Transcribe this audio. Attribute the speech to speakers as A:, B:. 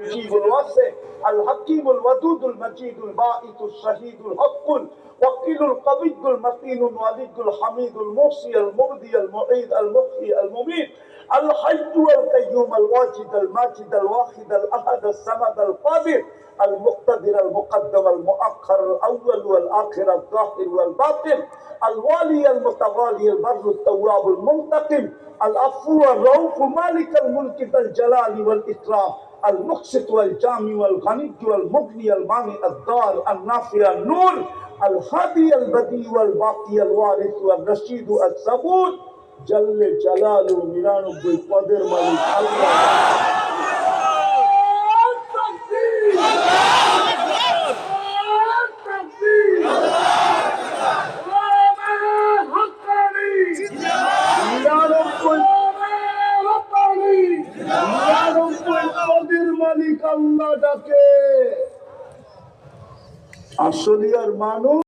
A: المجيد الواسع الحكيم الودود المجيد الباعث الشهيد الحق الوكيل القوي المتين الولي الحميد المحصي المبدي المعيد المحيي المميت الحي القيوم الواجد الماجد الواحد الأحد الصمد القادر المقتدر المقدم المؤخر الأول والآخر الظاهر والباطن الوالي المتوالي البر التواب المنتقم العفو الرؤوف مالك الملك ذا الجلال والإكرام. المقسط والجامع والغني والمغني المانع الدار النافع النور الهادي البديع والباقي الوارث والرشيد الصبور جل جلاله নিরানব্বই পদের মালিক আল্লাহ মালিক আল্লাহ ডাকে আসলিয়ার মানুষ